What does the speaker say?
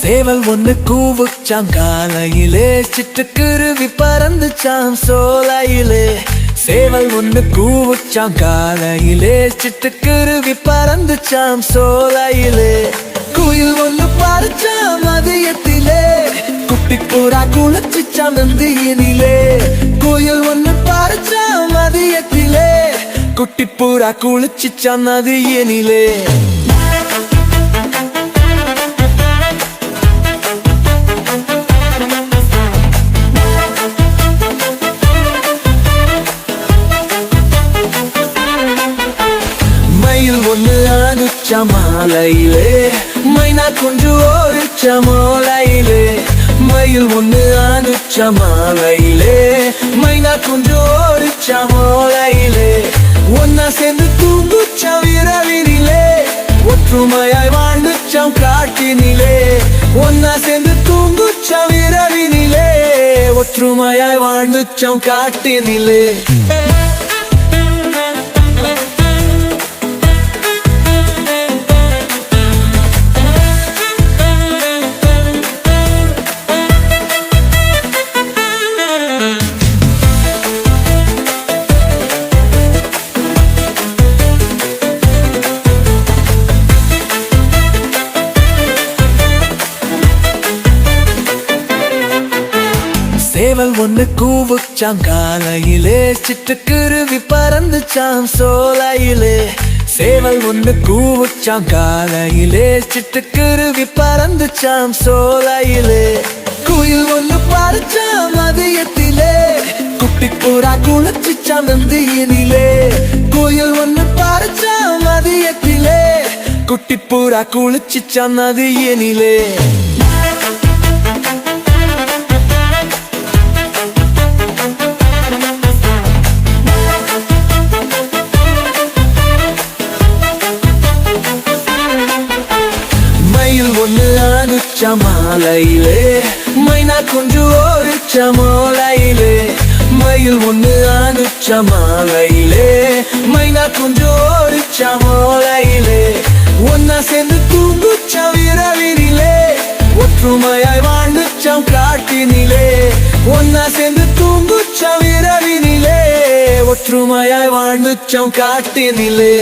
சேவல் ஒண்ணு கூவுச்சாம் காலையிலே சிட்டுக்குருவி பறந்துச்சாம் சோலையிலே. சேவல் ஒண்ணு கூவுச்சாம் காலையிலே சிட்டுக்குருவி பறந்துச்சாம் சோலையிலே. புறா குளிச்சுச்சாம் நந்தியினிலே. கோயில் ஒண்ணு பறிச்சாம் மதியத்திலே. குட்டி புறா குளிச்சுச்சாம் நதியினிலே. மயில் ஒண்ணு மாலையிலே. மைனா குஞ்சு ஓரிச்ச மோலையிலே. மயில் ஒன்று அனுச்ச மாலையிலே மைனா கொஞ்சம் ஓடிச்ச மோலையிலே ஒன்னா சேர்ந்து தூங்குச்ச இரவினிலே ஒற்றுமையாய் வாழ்ந்துச்சம் காட்டினிலே ஒன்னா சேர்ந்து தூங்குச்ச இரவினிலே ஒற்றுமையாய் வாழ்ந்துச்சம் காட்டினிலே. சேவல் ஒண்ணு கூவுச்சாம் காலையிலே சிட்டுக்குருவி பறந்துச்சாம் சோலையிலே. சேவல் ஒண்ணு கூவுச்சாம் காலையிலே சிட்டுக்குருவி பறந்துச்சாம் சோலையிலே. குயில் ஒண்ணு பறிச்சாம் மதியத்திலே. குட்டி புறா குளிச்சுச்சாம் நந்தியினிலே. குயில் ஒண்ணு பறிச்சாம் மதியத்திலே. குட்டி பூரா குளிச்சுச்சாம் நதியினிலே. மாலையில் ஒன்று ஆணுச்ச மாலையிலே. மைனா குஞ்சு ஓடிச்ச மோலையிலே. மயில் ஒன்று ஆணுச்ச மாலையிலே. மைனா குஞ்சு ஓடிச்ச மோலையிலே. ஒன்னா சேர்ந்து தூங்குச்ச இரவினிலே ஒற்றுமையாய் வாழ்ந்துச்சம் காட்டினிலே. ஒன்னா சேர்ந்து தூங்குச்ச விரவினிலே ஒற்றுமையாய் வாழ்ந்துச்சம் காட்டினிலே.